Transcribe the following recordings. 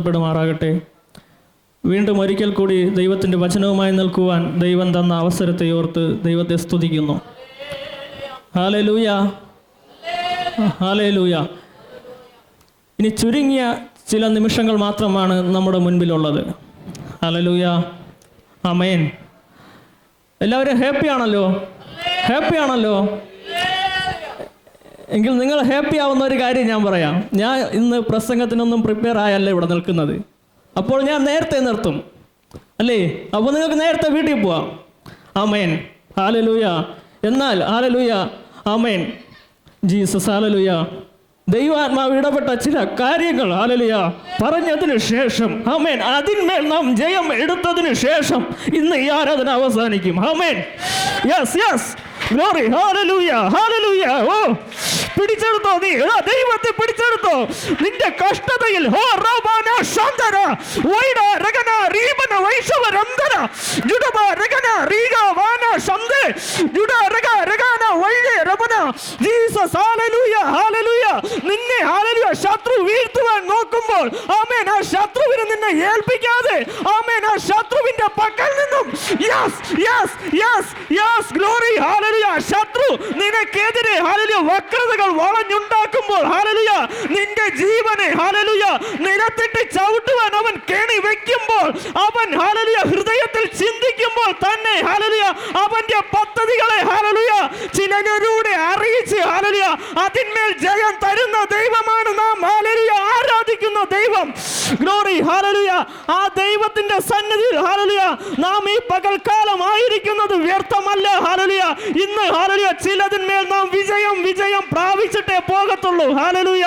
മഹത്വപ്പെടുമാറാകട്ടെ വീണ്ടും ഒരിക്കൽ കൂടി ദൈവത്തിന്റെ വചനവുമായി നിൽക്കുവാൻ ദൈവം തന്ന അവസരത്തെ ഓർത്ത് ദൈവത്തെ സ്തുതിക്കുന്നു. ഹാലേ ലൂയ ഹാലേ ലൂയ ഇനി ചുരുങ്ങിയ ചില നിമിഷങ്ങൾ മാത്രമാണ് നമ്മുടെ മുൻപിലുള്ളത്. ഹാലലൂയ അമേൻ എല്ലാവരും ഹാപ്പി ആണല്ലോ? ഹാപ്പി ആണല്ലോ? എങ്കിൽ നിങ്ങൾ ഹാപ്പി ആവുന്ന ഒരു കാര്യം ഞാൻ പറയാം. ഞാൻ ഇന്ന് പ്രസംഗത്തിനൊന്നും പ്രിപ്പയർ ആയല്ല ഇവിടെ നിൽക്കുന്നത്. അപ്പോൾ ഞാൻ നേരത്തെ നിർത്തും. അല്ലേ? അപ്പോൾ നിങ്ങൾക്ക് നേരത്തെ വീട്ടിൽ പോവാം. ആമേൻ. ഹാലലൂയ എന്നാൽ ഹാലലൂയ ആമേൻ. ജീസസ് ഹാലലൂയ ദൈവാത്മാവ് ഇടപെട്ട ചില കാര്യങ്ങൾ ആലലിയ പറഞ്ഞതിന് ശേഷം ആമേൻ. അതിന്മേൽ നാം ജയം എടുത്തതിന് ശേഷം ഇന്ന് ഈ ആരാധന അവസാനിക്കും. Amen. Yes yes glory hallelujah hallelujah ഓ പിടിച്ചെടുത്തോ നീ. ദൈവത്തെ പിടിച്ചെടുത്തോ. നിന്റെ കഷ്ടതയിൽ ഹോ റോബാന ശാന്തര വൈഡ രഗന റീബന വൈശവ രന്തര ജുഡബ രഗന റീഗ വാന ശന്ദ ജുഡ രഗ രഗന വൈഡേ രബന. ജീസസ് ഹാലലൂയ ഹാലലൂയ നിന്നെ ഹാലലൂയ ശത്രു വീഴ്ത്തുവാൻ നോക്കുമ്പോൾ ആമേൻ ആ ശത്രുവിനെ നിന്നെ ഏൽപ്പിക്കാതെ ആമേൻ ആ ശത്രുവിന്റെ പക്കൽ നിന്നും. Yes yes yes yes glory hallelujah ശത്രു നിനക്കെതിരെ ഹാലലൂയ വക്രതകൾ വളഞ്ഞുണ്ടാക്കുമ്പോൾ ഹാലലൂയ നിന്റെ ജീവനെ ഹാലലൂയ നിലത്തിട്ട് ചവിട്ടുവാൻ അവൻ കെണി വെക്കുമ്പോൾ അവൻ ഹാലലൂയ ഹൃദയത്തിൽ ചിന്തിക്കുമ്പോൾ തന്നെ ഹാലലൂയ അവന്റെ പദ്ധതികളെ ഹാലലൂയ ചിലനരുടെ അറിയിച്ച് ഹാലലൂയ അതിന്മേൽ ജയം തരുന്ന ദൈവമാണ് നാം. ഹാലലൂയ ആരാധിക്കുന്ന ദൈവം. ഗ്ലോറി ഹാലലൂയ ആ ദൈവത്തിന്റെ സന്നിധിയിൽ ഹാലലൂയ നാം ഈ പകൽക്കാലം ആയിരിക്കുന്നത് വ്യർത്ഥമല്ല ഹാലലൂയ ഇന്ന് ഹാലലിയ ചിലതിന്മേൽ നാം വിജയം വിജയം പ്രാപിച്ചിട്ടേ പോകത്തുള്ളൂ. Hallelujah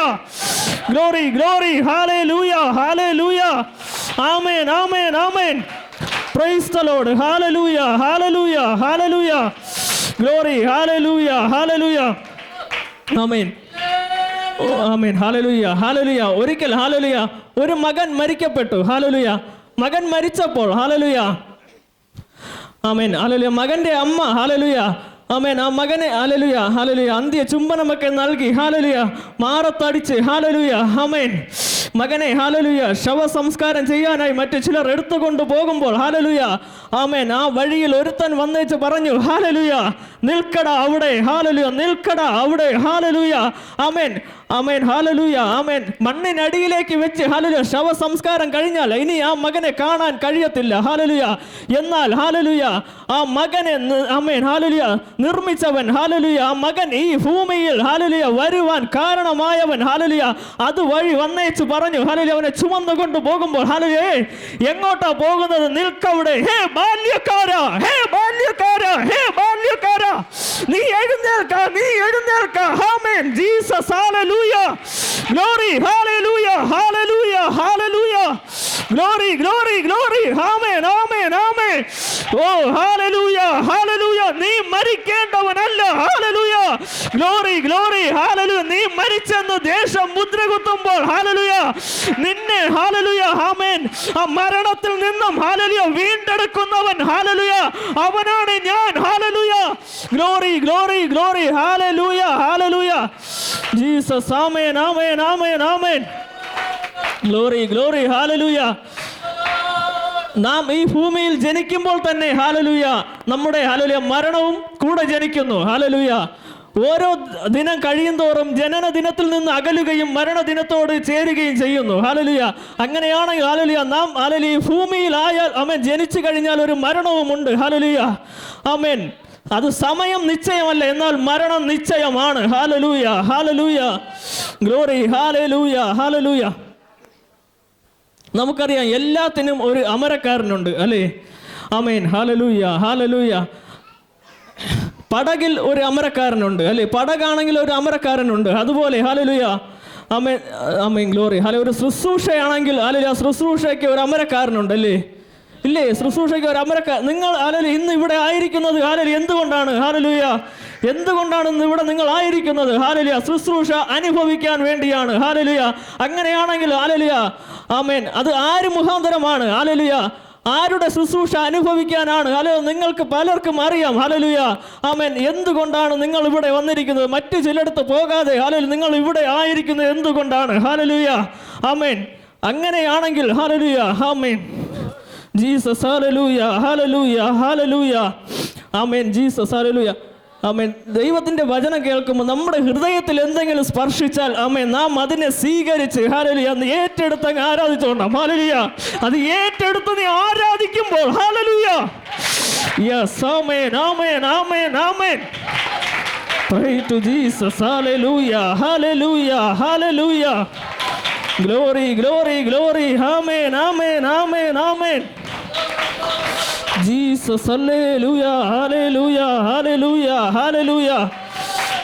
glory glory hallelujah hallelujah amen amen amen praise the Lord hallelujah hallelujah hallelujah glory hallelujah hallelujah amen amen hallelujah hallelujah ഒരിക്കൽ ഹാലലുയ ഒരു മകൻ മരിക്കപ്പെട്ടു. ഹാലലുയ മകൻ മരിച്ചപ്പോൾ ഹാലലുയ ആമേൻ ഹാലലുയ മകന്റെ അമ്മ ഹാലലുയ ആമേൻ. ആ മകനെ ഹാലലുയ ഹാലലുയ അന്ത്യ ചുംബനമൊക്കെ നൽകി ഹാലലുയ മാറത്തടിച്ച് ഹാലലുയ ആമേൻ. മകനെ ഹാലലുയ ശവസംസ്കാരം ചെയ്യാനായി മറ്റു ചിലർ എടുത്തുകൊണ്ട് പോകുമ്പോൾ ഹാലലുയ ആമേൻ ആ വഴിയിൽ ഒരുത്തൻ വന്നേച്ച് പറഞ്ഞു ഹാലലുയ നിൽക്കട അവിടെ ഹാലലുയ നിൽക്കട അവിടെ ഹാലലുയ ആമേൻ ആമേൻ ഹാലലുയ ആമേൻ. മണ്ണിനടിയിലേക്ക് വെച്ച് ഹാലലുയ ശവസംസ്കാരം കഴിഞ്ഞാൽ ഇനി ആ മകനെ കാണാൻ കഴിയത്തില്ല ഹാലലുയ. എന്നാൽ ഹാലലുയ ആ മകനെ ആമേൻ ഹാലലുയ നിർമ്മിച്ചവൻ ഹാലലുയ ആ മകൻ ഈ ഭൂമിയിൽ ഹാലലുയ വരുവാൻ കാരണമായവൻ ഹാലലുയ അതുവഴി വന്നേച്ച് പറഞ്ഞു ഹാലലുയ അവനെ ചുമന്നുകൊണ്ട് പോകുമ്പോൾ ഹാലലുയ എങ്ങോട്ടാ പോകുന്നത്? നിൽക്കവിടെ. ഹേ ബാല്യക്കാരാ. ഹേ ബാല്യക്കാരാ. ഹേ ബാല്യക്കാരാ. നീ എഴുന്നേൽക്ക നീ എഴുന്നേൽക്ക. Amen Jesus hallelujah glory hallelujah hallelujah hallelujah glory glory glory. Amen amen amen. ഓ ഹാലലൂയ ഹാലലൂയ നീ മരിക്കേണ്ടവനല്ല. ഗ്ലോറി ഗ്ലോറി ഹാലലു നീ മരിച്ചെന്ന് ദേശം മുദ്ര കുത്തുമ്പോൾ ഹാലലുയ നിന്നെ ഹാലലുയ ഹാമേൻ ആ മരണത്തിൽ നിന്നും ഹാലലുയ വീണ്ടെടുക്കുന്നവൻ ഹാലലുയ അവനാണ് ഞാൻ hallelujah glory glory glory hallelujah hallelujah Jesus amen amen amen amen glory glory hallelujah നാം ഈ ഭൂമിയിൽ ജനിക്കുമ്പോൾ തന്നെ ഹാലലൂയ നമ്മുടെ ഹാലലുയ മരണവും കൂടെ ജനിക്കുന്നു ഹാലലൂയ ഓരോ ദിനം കഴിയും തോറും ജനന ദിനത്തിൽ നിന്ന് അകലുകയും മരണദിനത്തോട് ചേരുകയും ചെയ്യുന്നു. ഹാലലിയ അങ്ങനെയാണെങ്കിൽ ഹാലലിയ നാം ഹാലലി ഭൂമിയിലായാൽ അമൻ അമേൻ ജനിച്ചു കഴിഞ്ഞാൽ ഒരു മരണവും ഉണ്ട് ഹാലലിയ ആമേൻ. അത് സമയം നിശ്ചയമല്ല എന്നാൽ മരണം നിശ്ചയമാണ്. Hallelujah hallelujah glory. Hallelujah hallelujah നമുക്കറിയാം എല്ലാത്തിനും ഒരു അമരക്കാരനുണ്ട്. അല്ലേ? അമേൻ ഹാലലൂയ ഹാലലൂയ പടകിൽ ഒരു അമരക്കാരനുണ്ട് അല്ലേ? പടകാണെങ്കിൽ ഒരു അമരക്കാരനുണ്ട്. അതുപോലെ ഹലലുയ അമ്മേ അമ്മയും ഗ്ലോറി. ഹാല ഒരു ശുശ്രൂഷയാണെങ്കിൽ ഹാലലൂയ ശുശ്രൂഷയ്ക്ക് ഒരു അമരക്കാരനുണ്ട് അല്ലേ? ഇല്ലേ? ശുശ്രൂഷയ്ക്ക് ഒരു അമരക്കാർ നിങ്ങൾ ഹാലലു ഇന്ന് ഇവിടെ ആയിരിക്കുന്നത് ഹാലലി എന്തുകൊണ്ടാണ്? ഹാലലുയ എന്തുകൊണ്ടാണ് ഇന്ന് ഇവിടെ നിങ്ങൾ ആയിരിക്കുന്നത്? ഹാലലിയ ശുശ്രൂഷ അനുഭവിക്കാൻ വേണ്ടിയാണ്. ഹാലലിയ അങ്ങനെയാണെങ്കിൽ ഹാലലിയ ആമേൻ. അത് ആര് മുഖാന്തരമാണ്? ഹാലലിയ ആരുടെ ശുശ്രൂഷ അനുഭവിക്കാനാണ്? ഹലോ നിങ്ങൾക്ക് പലർക്കും അറിയാം. ഹലലുയ ആമേൻ. എന്തുകൊണ്ടാണ് നിങ്ങൾ ഇവിടെ വന്നിരിക്കുന്നത്? മറ്റു ചിലയിടത്ത് പോകാതെ ഹലലു നിങ്ങൾ ഇവിടെ ആയിരിക്കുന്നത് എന്തുകൊണ്ടാണ്? Hallelujah amen. അങ്ങനെയാണെങ്കിൽ hallelujah amen. Jesus hallelujah hallelujah hallelujah amen. Jesus hallelujah amen ദൈവത്തിന്റെ വചനം കേൾക്കുമ്പോൾ നമ്മുടെ ഹൃദയത്തിൽ എന്തെങ്കിലും സ്പർശിച്ചാൽ അമേ നാം അതിനെ സ്വീകരിച്ച് ഹാലലിയ അന്ന് ഏറ്റെടുത്ത് അങ്ങ് ആരാധിച്ചോണ്ടാം ഹാലലിയ അത് ഏറ്റെടുത്ത് നീ ആരാധിക്കുമ്പോൾ hallelujah yes amen amen amen amen Pray to Jesus. Hallelujah. Hallelujah. Hallelujah. Glory, glory, glory. Amen. Amen. Amen. Amen. Jesus. Hallelujah. Hallelujah. Hallelujah. Hallelujah.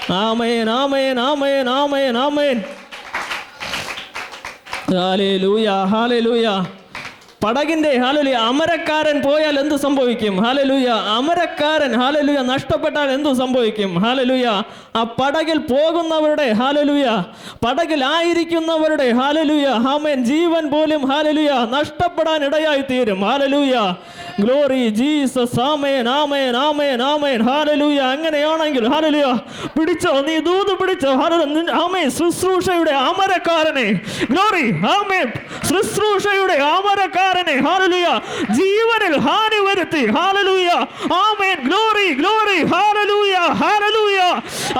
Amen. Amen. Amen. Amen. Amen. Hallelujah hallelujah പടകിന്റെ hallelujah അമരക്കാരൻ പോയാൽ എന്ത് സംഭവിക്കും? ഹാലലുയ അമരക്കാരൻ ഹാലലുയ നഷ്ടപ്പെട്ടാൽ എന്തു സംഭവിക്കും? ഹാലലുയ ആ പടകിൽ പോകുന്നവരുടെ ഹാലലുയ പടകിലായിരിക്കുന്നവരുടെ ഹാലലുയ ആമേൻ ജീവൻ പോലും ഹാലലുയ നഷ്ടപ്പെടാൻ ഇടയായി തീരും. ഹാലലുയ glory Jesus amen amen amen amen ഹാലലുയ അങ്ങനെയാണെങ്കിൽ ഹാലലുയ പിടിച്ചോ നീ ദൂത് പിടിച്ചോ ഹാലലു ആമേ ശുശ്രൂഷയുടെ അമരക്കാരനെ ഗ്ലോറി ആമേൻ ശുശ്രൂഷയുടെ അമരക്കാരനെ ഹാലലുയ ജീവനിൽ ഹാനി വരുത്തി. Hallelujah amen. Glory glory hallelujah hallelujah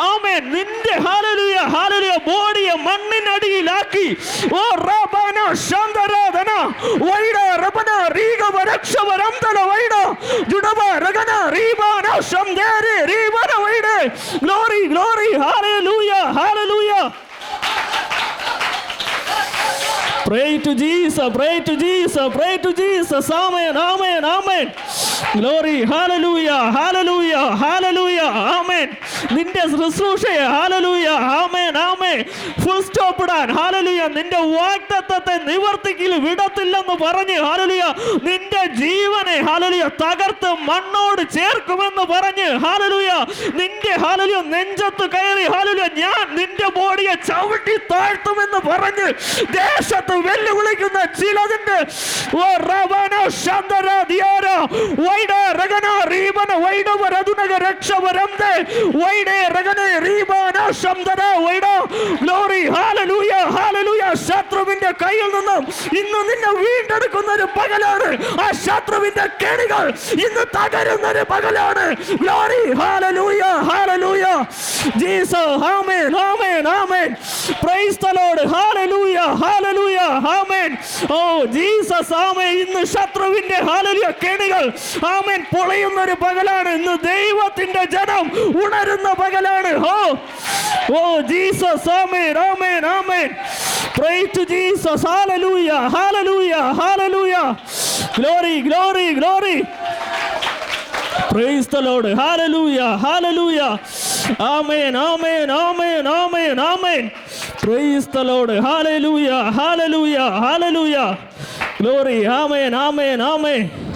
amen. നിന്റെ ഹാലലുയ ഹാലലുയ ബോഡിയെ മണ്ണിനടിയിലാക്കി ഓ റബന ശാന്തരാധന വൈഡ റബന റീഗവ രക്ഷവരന്തല വൈഡ ജുഡവ രഗന റീബാന ശംദേരി റീബന വൈഡ glory glory hallelujah hallelujah Pray to Jesus, pray to Jesus, pray to Jesus. Amen, amen, amen. Glory, hallelujah, hallelujah, hallelujah, amen. നിന്റെ ശുശ്രൂഷയെ ഹാലലൂയ ആമേൻ ആമേ ഫുൾ സ്റ്റോപ്പ് ഇടാൻ ഹാലലൂയ നിന്റെ വാഗ്ദത്തത്തെ നിവർത്തിക്കൽ വിടത്തില്ലെന്ന് പറഞ്ഞ് ഹാലലൂയ നിന്റെ ജീവനെ ഹാലലൂയ തകർത്ത് മണ്ണോട് ചേർക്കുമെന്ന് പറഞ്ഞ് ഹാലലൂയ നിന്റെ ഹാലലൂയ നെഞ്ചത്ത് കയറി ഹാലലൂയ ഞാൻ നിന്റെ ബോഡിയെ ചവിട്ടി താഴ്ത്തുമെന്ന് പറഞ്ഞ് ദേശത്ത് വെല്ലുവിളിക്കുന്ന ചിലതിന്റെ ഓ റവന ശന്തര ദിയാര വൈഡ രഗന റീബന വൈഡവ രതുനഗ രക്ഷവരന്തെ വൈഡേ ഗ്ലോറി ഹാലലൂയ ഹാലലൂയ. ശത്രുവിന്റെ കയ്യിൽ നിന്നും ഇന്ന് നിന്നെ വീണ്ടെടുക്കുന്ന ഒരു പകലാണ്. ആ ശത്രുവിന്റെ കെണികൾ ഇന്ന് തകരുന്ന ഒരു പകലാണ്. Glory hallelujah hallelujah. Jesus amen amen amen. Praise the Lord hallelujah hallelujah amen. Oh Jesus amen. ഇന്ന് ശത്രുവിന്റെ ഹാലലൂയ കെണികൾ ആമേൻ. പൊളിയുന്ന ഒരു പകലാണ്. ഇന്ന് ദൈവത്തിന്റെ ജനം ഉണരുന്ന പകലാണ്. ഹോ. ഓ Jesus amen amen amen. Praise to Jesus hallelujah hallelujah hallelujah glory glory glory praise the Lord hallelujah hallelujah amen amen amen amen amen praise the Lord hallelujah hallelujah hallelujah glory amen amen amen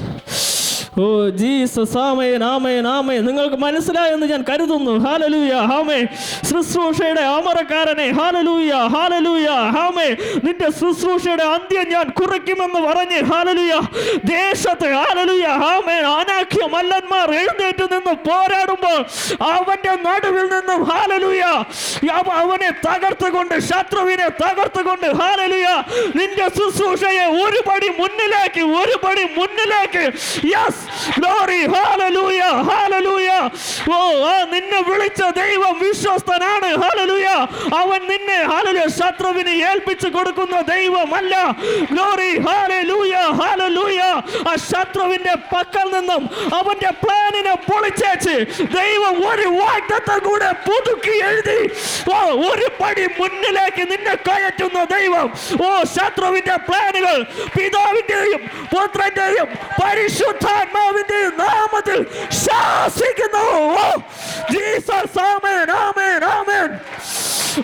oh Jesus amen amen amen. നിങ്ങൾക്ക് മനസ്സിലായെന്ന് ഞാൻ കരുതുന്നു. Hallelujah ഹാമേ ശുശ്രൂഷയുടെ അമരക്കാരനെ hallelujah hallelujah ഹാമേ നിന്റെ ശുശ്രൂഷയുടെ അന്ത്യം ഞാൻ കുറിക്കുമെന്ന് പറഞ്ഞ് ഹാലലൂയ ദേശത്ത് ഹാലലൂയ ഹാമേ അനാഖ്യ മല്ലന്മാർ എഴുന്നേറ്റ് നിന്ന് പോരാടുമ്പോൾ അവന്റെ നടുവിൽ നിന്നും ഹാലലൂയ അവ- അവനെ തകർത്തുകൊണ്ട് ശത്രുവിനെ തകർത്തുകൊണ്ട് ഹാലലൂയ നിന്റെ ശുശ്രൂഷയെ ഒരു പടി മുന്നിലേക്ക് ഒരു പടി മുന്നിലേക്ക് യെസ് ഗ്ലോറി ഹാലലൂയ ഹാലലൂയ ഓ നിന്നെ വിളിച്ച ദൈവം വിശ്വസ്തനാണ് ഹാലലൂയ അവൻ നിന്നെ ഹാലലൂയ ശത്രുവിന് ഏൽപ്പിച്ചു കൊടുക്കുന്ന ദൈവമല്ല. ഗ്ലോറി ഹാലലൂയ ഹാലലൂയ ആ ശത്രുവിന്റെ പക്കൽ നിന്നും അവന്റെ പ്ലാനിനെ പൊളിച്ചേച്ച് ദൈവം ഒരു വാഗ്ദത്തം കൂടെ പുതുക്കി എഴുതി. ഓ ഒരു പടി മുന്നിലേക്ക് നിന്നെ കയറ്റുന്ന ദൈവം. ഓ ശത്രുവിന്റെ പ്ലാനുകൾ പിതാവിന്റെയും പുത്രന്റെയും പരിശുദ്ധാത്മാവിന്റെയും നാമത്തിൽ ശാസിക്കുന്നു ഓ ജീസസ് ആമേൻ ആമേൻ ആമേൻ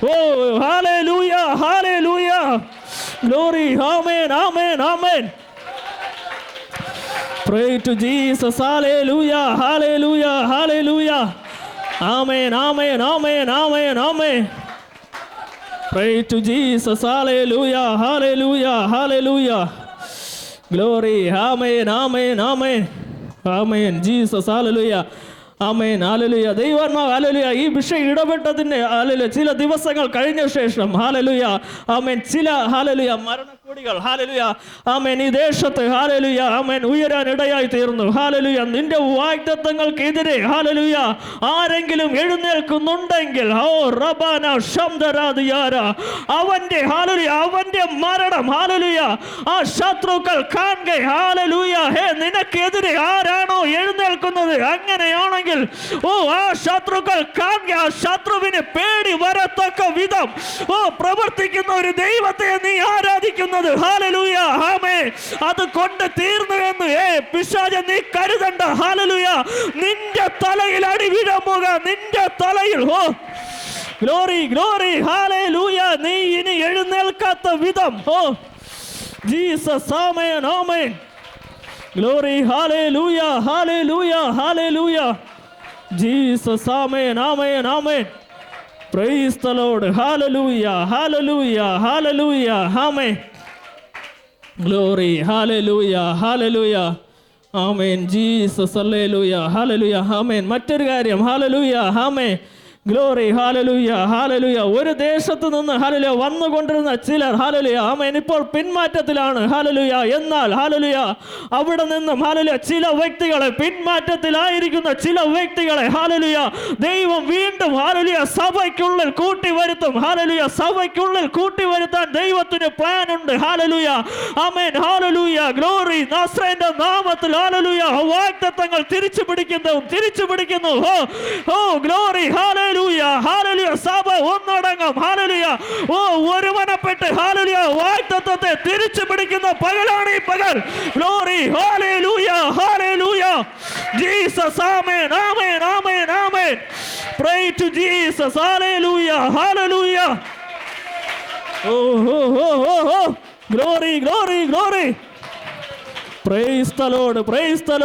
ഓ hallelujah hallelujah glory amen amen amen Pray to Jesus. Hallelujah. Hallelujah. Hallelujah. Amen. Amen. Amen. Amen. Amen. Pray to Jesus. Hallelujah. Hallelujah. Hallelujah. Glory. Amen. Amen. Amen. Amen. Jesus. Hallelujah. Amen hallelujah ദൈവാത്മാവ് hallelujah ഈ വിഷയം ഇടപെട്ടതിന് ഹാലലുയ ചില ദിവസങ്ങൾ കഴിഞ്ഞ ശേഷം ഹാലലുയ ആമേൻ ചില ഹാലലുയ മരണക്കൊടികൾ ഹാലലുയ. ആമേൻ. ഈ ദേശത്ത് ആമേൻ. ഉയരാൻ ഇടയായി തീർന്നു. ഹാലലുയ. നിന്റെ വാഗ്ദത്തങ്ങൾക്കെതിരെ ഹാലലുയ. ആരെങ്കിലും എഴുന്നേൽക്കുന്നുണ്ടെങ്കിൽ ഓ റബാന ശബ്ദരാദിയാര അവന്റെ ഹാലലുയ അവന്റെ മരണം ഹാലലുയ. ആ ശത്രുക്കൾ കാണുക ഹാലലുയ. ഹേ നിനക്കെതിരെ ആരാണോ എഴുന്നേൽക്കുന്നത്? അങ്ങനെയാണെങ്കിൽ ഓ ആ ശത്രുക്കൾ കാണുക ആ ശത്രുവിന് പേടി വരത്തക്ക വിധം ഓ പ്രവർത്തിക്കുന്ന ഒരു ദൈവത്തെ നീ ആരാധിക്കുന്നത് ഹാലലൂയ ആമേ. അത് കൊണ്ട് തീർന്നു എന്ന്. ഏ പിശാജ നീ കരുതണ്ട. ഹാലലൂയ നിന്റെ തലയിൽ അടി വീഴാൻ നിന്റെ തലയിൽ ഹോ. Glory glory. ഹാലലൂയ നീ ഇനി എഴുന്നേൽക്കാത്ത വിധം ഹോ. Jesus amen amen. Glory hallelujah hallelujah Jesus amen amen amen. Praise the Lord. Hallelujah hallelujah hallelujah amen. Glory hallelujah hallelujah amen Jesus hallelujah hallelujah amen മറ്റൊരു കാര്യം. Hallelujah amen glory hallelujah hallelujah ഒരു ദേശത്ത് നിന്ന് ഹാലലുയ വന്നുകൊണ്ടിരുന്ന ചിലർ ഹാലലുയ ആമേൻ. ഇപ്പോൾ പിന്മാറ്റത്തിലാണ് ഹാലലുയ എന്നാൽ ഹാലലുയ അവിടെ നിന്നും ഹാലലുയ ചില വ്യക്തികളെ പിന്മാറ്റത്തിലായിരിക്കുന്ന ചില വ്യക്തികളെ ഹാലലുയ ദൈവം വീണ്ടും ഹാലലുയ സഭയ്ക്കുള്ളിൽ കൂട്ടി വരുത്തും ഹാലലുയ സഭയ്ക്കുള്ളിൽ കൂട്ടി വരുത്താൻ ദൈവത്തിന് പ്ലാൻ ഉണ്ട് ഹാലലുയ അമേൻ ഹാലലൂയ ഗ്ലോറി നസ്രേന്റെ നാമത്തിൽ ഹാലലൂയ വാക്തത്വങ്ങൾ തിരിച്ചു പിടിക്കുന്നു തിരിച്ചു പിടിക്കുന്നു ഓ ഓ ഗ്ലോറി ഹാലലൂയ ഹാലലൂയ സഭ ഒന്നടങ്കം. ഹാലലൂയ ഓ ഒരുമനപ്പെട്ട് ഹാലലൂയ വാഗ്ദത്തത്തെ തിരിച്ചു പിടിക്കുന്ന പകലാണ് ഈ പകൽ. Glory hallelujah hallelujah Jesus amen. Amen. Amen. Amen. Pray to Jesus. Hallelujah. Hallelujah. Oh, ഹോ ഹോ ഹോ oh. Glory, glory, glory. Praise the Lord. Praise the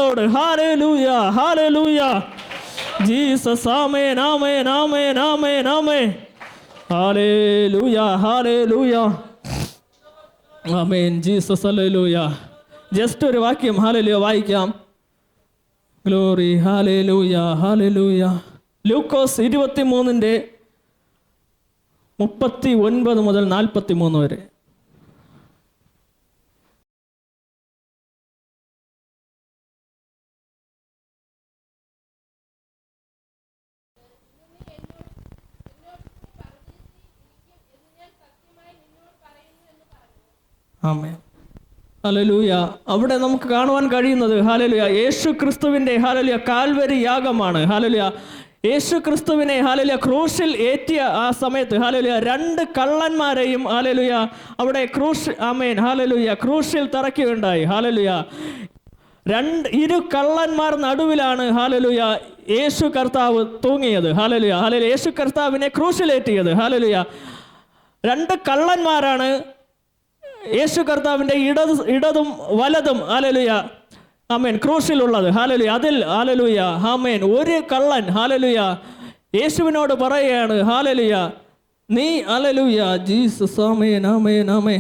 Lord. Hallelujah. നാമേ നാമേ നാമേ നാമേ Amen. Amen. Amen. Hallelujah. Hallelujah. Amen. Jesus. Hallelujah. Just ഒരു വാക്യം ഹാലലുയ വായിക്കാം ഗ്ലോറി ഹാലലൂയ ഹാലലൂയ ലൂക്കോസ് ഇരുപത്തി മൂന്നിന്റെ മുപ്പത്തി ഒൻപത് മുതൽ നാൽപ്പത്തി മൂന്ന് വരെ ആമേ ഹലലൂയ അവിടെ നമുക്ക് കാണുവാൻ കഴിയുന്നത് ഹാലലുയ യേശു ക്രിസ്തുവിന്റെ ഹാലലുയ കാൽവരി യാഗമാണ്. ഹാലലുയ യേശു ക്രിസ്തുവിനെ ഹാലലുയ ക്രൂശിൽ ഏറ്റിയ ആ സമയത്ത് ഹാലലുയ രണ്ട് കള്ളന്മാരെയും ഹാലലുയ അവിടെ ക്രൂശ് ആമേൻ ഹാലലുയ ക്രൂശിൽ തറക്കുകയുണ്ടായി ഹാലലുയ രണ്ട് ഇരു കള്ളന്മാർ നടുവിലാണ് ഹാലലുയ യേശു കർത്താവ് തൂങ്ങിയത്. ഹാലലുയ ഹാലലു യേശു കർത്താവിനെ ക്രൂശിലേറ്റിയത്. ഹാലലുയ രണ്ട് കള്ളന്മാരാണ് യേശു കർത്താവിന്റെ ഇടത് ഇടതും വലതും ഹാലലുയ ആമേൻ ക്രൂശിലുള്ളത്. ഹാലലുയ അതിൽ ഹാലലുയ ആമേൻ ഒരു കള്ളൻ ഹാലലുയ യേശുവിനോട് പറയുകയാണ് ഹാലലുയ നീ അലലുയ ജീസസ് ആമേൻ ആമേൻ ആമേ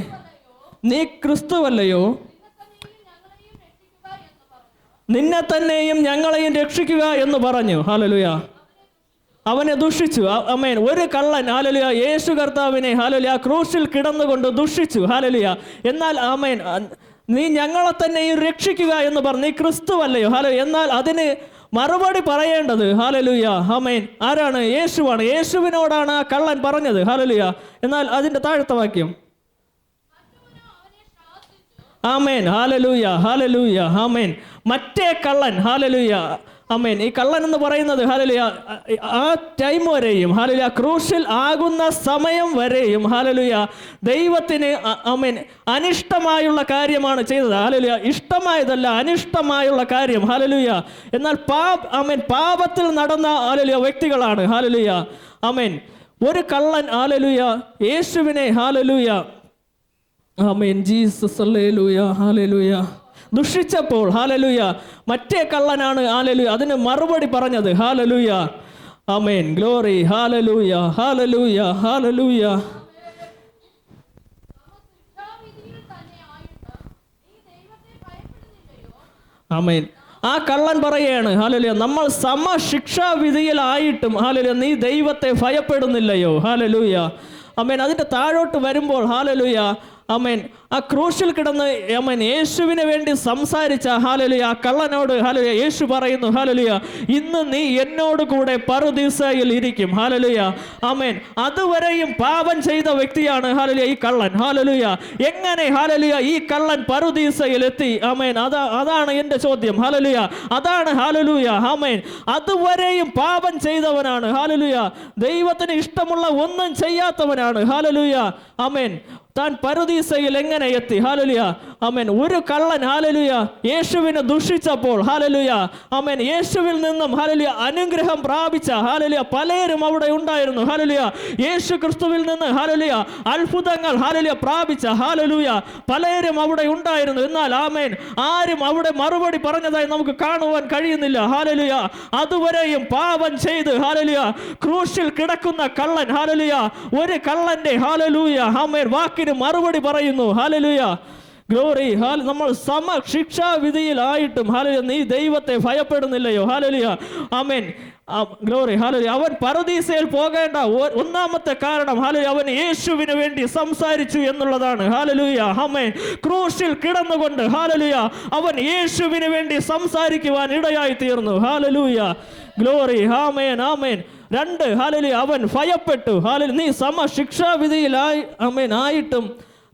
നീ ക്രിസ്തുവല്ലയോ? നിന്നെ തന്നെയും ഞങ്ങളെയും രക്ഷിക്കുക എന്ന് പറഞ്ഞു. ഹാലലുയ അവനെ ദുഷിച്ചു. അമ്മേൻ ഒരു കള്ളൻ ഹാലലിയ യേശു കർത്താവിനെ ഹാലലിയ ക്രൂശിൽ കിടന്നുകൊണ്ട് ദുഷിച്ചു. ഹാലലിയ. എന്നാൽ അമ്മേൻ നീ ഞങ്ങളെ തന്നെയും രക്ഷിക്കുക എന്ന് പറഞ്ഞു നീ ക്രിസ്തുവല്ലയോ? ഹാലോ എന്നാൽ അതിന് മറുപടി പറയേണ്ടത് ഹാലലുയ ആമേൻ ആരാണ്? യേശുവാണ്. യേശുവിനോടാണ് ആ കള്ളൻ പറഞ്ഞത് ഹാലലുയ. എന്നാൽ അതിന്റെ താഴത്തെ വാക്യം. Amen hallelujah hallelujah amen. മറ്റേ കള്ളൻ ഹാലലൂയ ആമേൻ. ഈ കള്ളൻ എന്ന് പറയുന്നത് ഹാലലുയ ആ ടൈം വരെയും ഹാലലുയ ക്രൂഷിൽ ആകുന്ന സമയം വരെയും ഹാലലുയ ദൈവത്തിന് അമ്മേൻ അനിഷ്ടമായുള്ള കാര്യമാണ് ചെയ്തത്. ഹാലലുയ ഇഷ്ടമായതല്ല അനിഷ്ടമായുള്ള കാര്യം ഹാലലുയ എന്നാൽ പാ അമ്മേൻ പാപത്തിൽ നടന്ന ഹാലലുയ വ്യക്തികളാണ്. ഹാലലുയ അമ്മേൻ ഒരു കള്ളൻ ഹാലലുയ യേശുവിനെ hallelujah amen Jesus hallelujah hallelujah ദുഷിച്ചപ്പോൾ hallelujah മറ്റേ കള്ളനാണ് ഹാലലൂയ. അതിന് മറുപടി പറഞ്ഞത് hallelujah. Amen glory. Hallelujah hallelujah hallelujah. Amen ആ കള്ളൻ പറയുകയാണ് ഹാലലിയ നമ്മൾ സമശിക്ഷാവിധിയിലായിട്ടും ഹാലലിയ നീ ദൈവത്തെ ഭയപ്പെടുന്നില്ലയോ? ഹാലലൂയ. അമേൻ അതിന്റെ താഴോട്ട് വരുമ്പോൾ ഹാലലുയ അമേൻ ആ ക്രൂശിൽ കിടന്ന് അമേൻ യേശുവിന് വേണ്ടി സംസാരിച്ച ഹാലലുയ ആ കള്ളനോട് ഹാലലുയ യേശു പറയുന്നു ഹാലലുയ ഇന്ന് നീ എന്നോട് കൂടെ പറുദീസയിൽ ഇരിക്കും ഹാലലുയ അമേൻ അതുവരെയും പാപം ചെയ്ത വ്യക്തിയാണ് ഹാലലുയ ഈ കള്ളൻ ഹാലലുയ. എങ്ങനെ ഹാലലുയ ഈ കള്ളൻ പറുദീസയിൽ എത്തി അമേൻ അതാ അതാണ് എന്റെ ചോദ്യം ഹാലലുയ. അതാണ് ഹാലലുയ ആമേൻ. അതുവരെയും പാപം ചെയ്തവനാണ് ഹാലലുയ. ദൈവത്തിന് ഇഷ്ടമുള്ള ഒന്നും ചെയ്യാത്തവനാണ് ഹാലലുയ അമേൻ താൻ പറുദീസയിൽ എങ്ങനെ എത്തി ഹാലലുയ അമേൻ ഒരു കള്ളൻ ഹാലലുയ യേശുവിനെ ദുഷിച്ചപ്പോൾ ഹാലലുയ അമേൻ യേശുവിൽ നിന്നും ഹാലലുയ അനുഗ്രഹം പ്രാപിച്ച ഹാലലുയ പലരും അവിടെ ഉണ്ടായിരുന്നു. ഹാലലുയ യേശു ക്രിസ്തുവിൽ നിന്ന് ഹാലലുയ അത്ഭുതങ്ങൾ ഹാലലുയ പ്രാപിച്ച ഹാലലുയ പലരും അവിടെ ഉണ്ടായിരുന്നു. എന്നാൽ ആമേൻ ആരും അവിടെ മറുപടി പറഞ്ഞതായി നമുക്ക് കാണുവാൻ കഴിയുന്നില്ല. ഹാലലുയ അതുവരെയും പാപം ചെയ്ത് ഹാലലുയ ക്രൂശിൽ കിടക്കുന്ന കള്ളൻ ഹാലലുയ ഒരു കള്ളന്റെ ഹാലലൂയ ആമേൻ വാക്കിന് മറുപടി പറയുന്നു. ഹാലലുയ ഗ്ലോറി ഹാൽ നമ്മൾ സമ ശിക്ഷാവിധിയിലായിട്ടും ഹാലലിയ നീ ദൈവത്തെ ഭയപ്പെടുന്നില്ലയോ? ഹാലലിയ ആമേൻ. ഗ്ലോറി ഹാലലി അവൻ പരദീസയിൽ പോകേണ്ട ഒന്നാമത്തെ കാരണം ഹാലലി അവൻ യേശുവിന് വേണ്ടി സംസാരിച്ചു എന്നുള്ളതാണ്. ഹാലലുയ ഹമേ ക്രൂശിൽ കിടന്നുകൊണ്ട് ഹാലലുയ അവൻ യേശുവിന് വേണ്ടി സംസാരിക്കുവാൻ ഇടയായി തീർന്നു. Hallelujah glory amen amen. രണ്ട് ഹാലലി അവൻ ഭയപ്പെട്ടു. ഹാലലി നീ സമ ശിക്ഷാവിധിയിലായി അമേൻ ആയിട്ടും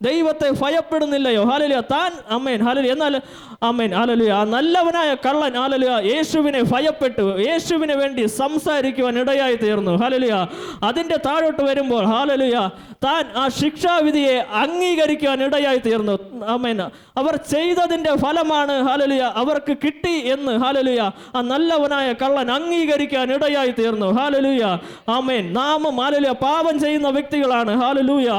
ദൈവത്തെ ഭയപ്പെടുന്നില്ലയോ? ഹാലലിയ താൻ അമ്മേൻ ഹാലലി എന്നാൽ അമ്മേൻ ഹാലലിയ ആ നല്ലവനായ കള്ളൻ ഹാലലിയ യേശുവിനെ ഭയപ്പെട്ടു. യേശുവിന് വേണ്ടി സംസാരിക്കുവാൻ ഇടയായി തീർന്നു. ഹാലലിയ അതിന്റെ താഴോട്ട് വരുമ്പോൾ ഹാലലിയ താൻ ആ ശിക്ഷാവിധിയെ അംഗീകരിക്കുവാൻ ഇടയായി തീർന്നു. അമ്മേൻ അവർ ചെയ്തതിന്റെ ഫലമാണ് ഹാലലിയ അവർക്ക് കിട്ടി എന്ന് ഹാലലിയ ആ നല്ലവനായ കള്ളൻ അംഗീകരിക്കാൻ ഇടയായി തീർന്നു. Hallelujah amen. നാമം ഹാലലിയ പാപം ചെയ്യുന്ന വ്യക്തികളാണ്. Hallelujah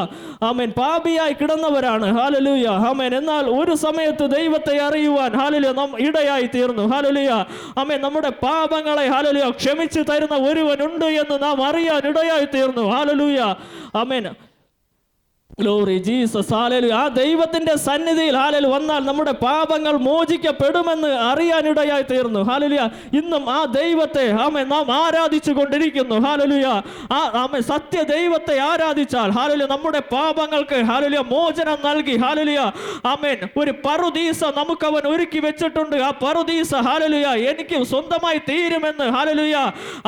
amen. പാപിയായി കിടന്നവരാണ്. ഹാലലൂയ അമേൻ എന്നാൽ ഒരു സമയത്ത് ദൈവത്തെ അറിയുവാൻ ഹാലലു നാം ഇടയായി തീർന്നു. ഹാലലുയ അമേൻ നമ്മുടെ പാപങ്ങളെ ഹാലലുയ ക്ഷമിച്ചു തരുന്ന ഒരുവനുണ്ട് എന്ന് നാം അറിയാൻ ഇടയായി തീർന്നു. ഹാലലൂയ ആമേൻ ഹാലലു ആ ദൈവത്തിന്റെ സന്നിധിയിൽ ഹാലൽ വന്നാൽ നമ്മുടെ പാപങ്ങൾ മോചിക്കപ്പെടുമെന്ന് അറിയാനിടയായി തീർന്നു. ഹാലലുയ ഇന്നും ആ ദൈവത്തെ ആമെ നാം ആരാധിച്ചു കൊണ്ടിരിക്കുന്നു ഹാലലുയ ആ ആമെ സത്യ ദൈവത്തെ ആരാധിച്ചാൽ ഹാലലു നമ്മുടെ പാപങ്ങൾക്ക് ഹാലലുയ മോചനം നൽകി ഹാലലുയ ആമേൻ ഒരു പറുദീസ നമുക്ക് അവൻ ഒരുക്കി വെച്ചിട്ടുണ്ട്. ആ പറുദീസ ഹാലലുയ എനിക്ക് സ്വന്തമായി തീരുമെന്ന് ഹാലലുയ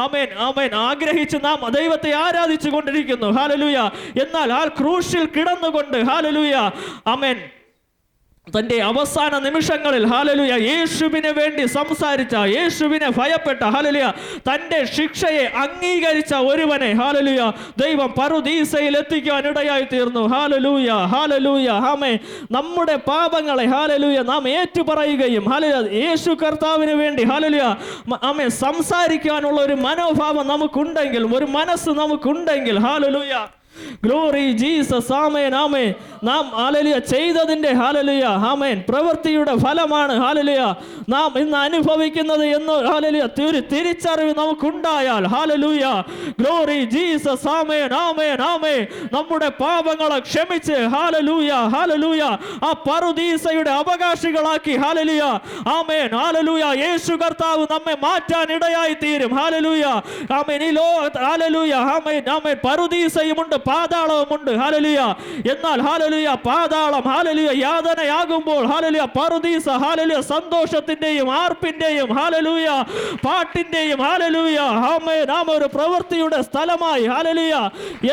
ആമേൻ ആമേൻ ആഗ്രഹിച്ച് നാം ദൈവത്തെ ആരാധിച്ചു കൊണ്ടിരിക്കുന്നു ഹാലലുയ എന്നാൽ ആ ക്രൂശിൽ കിടന്നുകൊണ്ട്. ഹാലലുയ ആമേൻ തന്റെ അവസാന നിമിഷങ്ങളിൽ ഹാലലുയ യേശുവിന് വേണ്ടി സംസാരിച്ച യേശുവിനെ ഭയപ്പെട്ട ഹാലലുയ തന്റെ ശിക്ഷയെ അംഗീകരിച്ച ഒരുവനെ ഹാലലുയ ദൈവം പറുദീസയിൽ എത്തിക്കാൻ ഇടയായി തീർന്നു. ഹാലലൂയ ഹാലലൂയ ഹാമേ നമ്മുടെ പാപങ്ങളെ ഹാലലൂയ നാം ഏറ്റുപറയുകയും ഹാലലുയ യേശു കർത്താവിന് വേണ്ടി ഹാലലുയ ആമേ സംസാരിക്കാനുള്ള ഒരു മനോഭാവം നമുക്കുണ്ടെങ്കിൽ ഒരു മനസ്സ് നമുക്കുണ്ടെങ്കിൽ hallelujah glory Jesus amen amen നാം ഹാലലിയ ചെയ്തതിന്റെ ഹാലലിയ ആമേൻ പ്രവൃത്തിയുടെ ഫലമാണ് ഹാലലിയ നാം ഇന്ന് അനുഭവിക്കുന്നത് എന്ന് ഹാലലിയ തിരി തിരിച്ചറിവ് നമുക്കുണ്ടായാൽ hallelujah glory Jesus amen amen amen നമ്മുടെ പാപങ്ങളെ ക്ഷമിച്ച് ഹാലലൂയ ഹാലലൂയ ആ പറുദീസയുടെ അവകാശികളാക്കി ഹാലലിയ ആമേൻ ഹാലലൂയ യേശു കർത്താവ് നമ്മെ മാറ്റാൻ ഇടയായി തീരും ഹാലലൂയ ആമേൻ ഈ ലോ ഹാലലൂയ ആമേൻ ആമേൻ പറുദീസയുമുണ്ട് പാതാളവുമുണ്ട്. ഹാലലിയ. എന്നാൽ ഹാലലിയ പാതാളം ഹാലലിയ യാതനയാകുമ്പോൾ ഹാലലിയ പറുദീസ ഹാലലിയ സന്തോഷത്തിന്റെയും ആർപ്പിന്റെയും ഹാലലൂയ പാട്ടിന്റെയും ഹാലലൂയ ഹാമേ നാം ഒരു പ്രവൃത്തിയുടെ സ്ഥലമായി ഹാലലിയ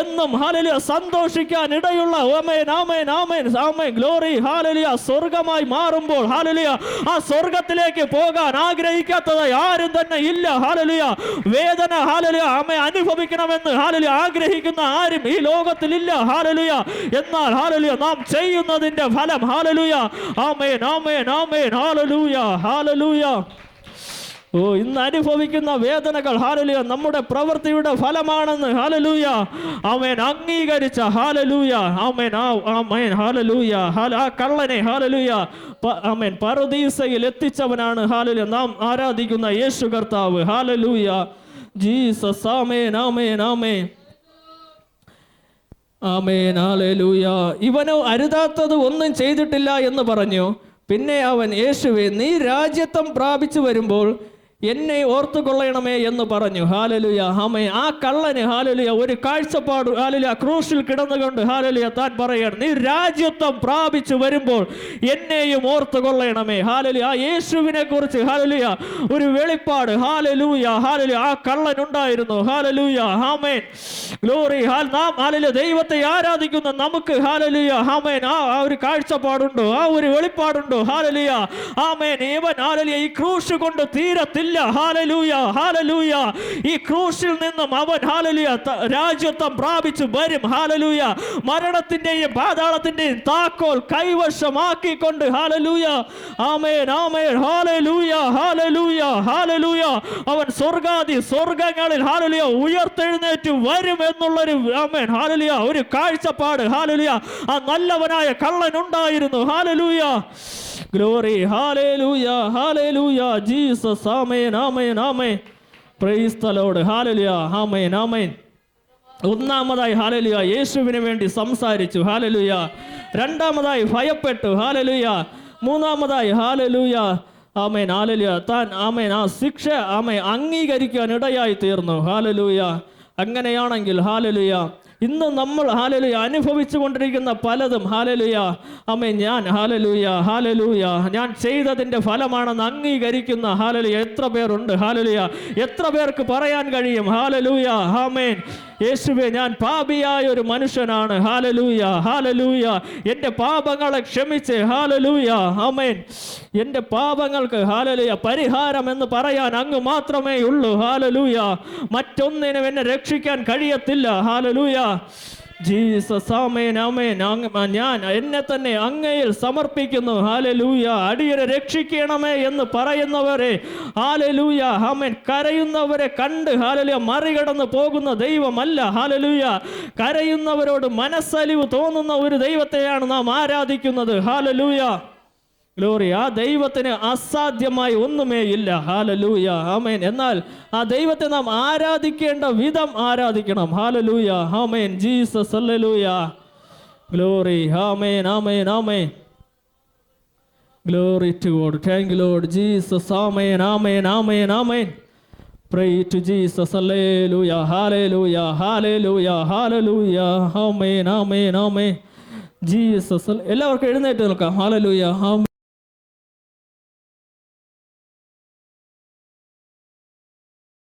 എന്നും ഹാലലിയ സന്തോഷിക്കാൻ ഇടയുള്ള ആമേൻ ആമേൻ ആമേൻ ആമേൻ ഗ്ലോറി ഹാലലിയ സ്വർഗമായി മാറുമ്പോൾ ഹാലലിയ ആ സ്വർഗത്തിലേക്ക് പോകാൻ ആഗ്രഹിക്കാത്തതായി ആരും തന്നെ ഇല്ല. ഹാലലിയ വേദന ഹാലലിയ ആമേ അനുഭവിക്കണമെന്ന് ഹാലലിയ ആഗ്രഹിക്കുന്ന ആരും ഈ ലോകത്തിലില്ല. ഹാലലുയ എന്നാൽ ഹാലലുയ നാം ചെയ്യുന്നതിന്റെ ഫലം ഹാലലുയ amen amen amen. Hallelujah hallelujah ഓ ഇന്ന് അനുഭവിക്കുന്ന വേദനകൾ ഹാലലുയ നമ്മുടെ പ്രവൃത്തിയുടെ ഫലമാണെന്ന് ഹാലലൂയ അവൻ അംഗീകരിച്ച ഹാലലൂയ ആമേൻ ആമേൻ ഹാലലൂയ ഹാല ആ കള്ളനെ ഹാലലൂയ അമേൻ പറുദീസയിൽ എത്തിച്ചവനാണ് ഹാലലുയ നാം ആരാധിക്കുന്ന യേശു കർത്താവ് hallelujah Jesus amen amen amen. Amen hallelujah. ഇവനോ അരുതാത്തത് ഒന്നും ചെയ്തിട്ടില്ല എന്ന് പറഞ്ഞു. പിന്നെ അവൻ യേശുവെ നീ രാജ്യത്വം പ്രാപിച്ചു വരുമ്പോൾ എന്നെ ഓർത്തു ഓർത്തുകൊള്ളണമേ എന്ന് പറഞ്ഞു. ഹാലലുയ ഹമേ ആ കള്ളന് ഹാലലുയ ഒരു കാഴ്ചപ്പാട് ഹാലലുയ ക്രൂശിൽ കിടന്നുകൊണ്ട് ഹാലലുയ താൻ പറയാണ് നീ രാജ്യത്വം പ്രാപിച്ചു വരുമ്പോൾ എന്നെയും ഓർത്തുകൊള്ളണമേ. ഹാലലുയ ആ യേശുവിനെ കുറിച്ച് ഹാലലുയ ഒരു വെളിപ്പാട് ഹാലലൂയ ഹാലലുയ ആ കള്ളൻ ഉണ്ടായിരുന്നു ഹാലലൂയ ഹാമേൻ ഗ്ലോറി ഹാൽ നാം ഹാലലുയ ദൈവത്തെ ആരാധിക്കുന്ന നമുക്ക് ഹാലലുയ ഹാമേൻ ആ ഒരു കാഴ്ചപ്പാടുണ്ടോ? ആ ഒരു വെളിപ്പാടുണ്ടോ? ഹാലലുയ ഹാമേൻ ഇവൻ ഹാലലിയ ഈ ക്രൂശ് കൊണ്ട് തീരത്തില്ല ഹാലലൂയ ഹാലലൂയ ഈ ക്രൂശിൽ നിന്നും അവൻ ഹാലലൂയ രാജ്യത്വം പ്രാപിച്ചു വരും. ഹാലലൂയ മരണത്തിന്റെയും പാതാളത്തിന്റെയും താക്കോൽ കൈവശമാക്കിക്കൊണ്ട്. Hallelujah amen amen. Hallelujah hallelujah hallelujah അവൻ സ്വർഗാദി സ്വർഗങ്ങളിൽ ഹാലലിയ ഉയർത്തെഴുന്നേറ്റ് വരും എന്നുള്ളൊരു ആമേൻ ഹാലലിയ ഒരു കാഴ്ചപ്പാട്. ഹാലലിയ ആ നല്ലവനായ കള്ളൻ ഉണ്ടായിരുന്നു. Hallelujah glory hallelujah hallelujah Jesus amen amen amen praise the Lord hallelujah amen amen ഒന്നാമതായി ഹാലലുയ യേശുവിന് വേണ്ടി സംസാരിച്ചു ഹാലലുയ രണ്ടാമതായി ഭയപ്പെട്ടു ഹാലലുയ മൂന്നാമതായി ഹാലലുയ ആമേൻ ഹാലലുയ താൻ ആമേൻ ആ ശിക്ഷ ആമേ അംഗീകരിക്കാൻ ഇടയായി തീർന്നു ഹാലലുയ അങ്ങനെയാണെങ്കിൽ ഹാലലുയ ഇന്ന് നമ്മൾ ഹാലലുയ അനുഭവിച്ചു കൊണ്ടിരിക്കുന്ന പലതും ഹാലലുയ. അമ്മേ ഞാൻ ഹാലലുയ ഹാലലൂയ. ഞാൻ ചെയ്തതിന്റെ ഫലമാണെന്ന് അംഗീകരിക്കുന്ന ഹാലലുയ എത്ര പേരുണ്ട് ഹാലലുയ? എത്ര പേർക്ക് പറയാൻ കഴിയും ഹാലലൂയ? ഹാമേൻ യേശുവെ ഞാൻ പാപിയായ ഒരു മനുഷ്യനാണ് ഹാലലൂയ ഹാലലൂയ. എന്റെ പാപങ്ങളെ ക്ഷമിച്ച് ഹാലലൂയ. ആമേൻ. എന്റെ പാപങ്ങൾക്ക് ഹാലലൂയ പരിഹാരം എന്ന് പറയാൻ അങ്ങ് മാത്രമേ ഉള്ളൂ ഹാലലൂയ. മറ്റൊന്നിനും എന്നെ രക്ഷിക്കാൻ കഴിയത്തില്ല ഹാലലൂയ. ജീസസ് ആമേൻ ആമേൻ. ഞാൻ എന്നെ തന്നെ അങ്ങയിൽ സമർപ്പിക്കുന്നു. ഹാലലൂയ അടിയരെ രക്ഷിക്കണമേ എന്ന് പറയുന്നവരെ ഹാലലൂയ ആമേൻ. കരയുന്നവരെ കണ്ട് ഹാലലൂയ മറികടന്ന് പോകുന്ന ദൈവമല്ല ഹാലലൂയ കരയുന്നവരോട് മനസ്സലിവ് തോന്നുന്ന ഒരു ദൈവത്തെയാണ് നാം ആരാധിക്കുന്നത്. ഹാലലൂയ ഗ്ലോറി ആ ദൈവത്തിന് അസാധ്യമായി ഒന്നുമേ ഇല്ല. ഹാലലൂയ ഹമേൻ എന്നാൽ ആ ദൈവത്തെ നാം ആരാധിക്കേണ്ട വിധം ആരാധിക്കണം. Hallelujah amen Jesus hallelujah glory amen amen amen glory to God thank Lord Jesus amen amen amen amen Pray to Jesus, hallelujah, hallelujah, hallelujah, hallelujah, amen, amen, amen. Jesus എല്ലാവർക്കും എഴുന്നേറ്റ് നിൽക്കാം. ഹാലലൂയ ആമേൻ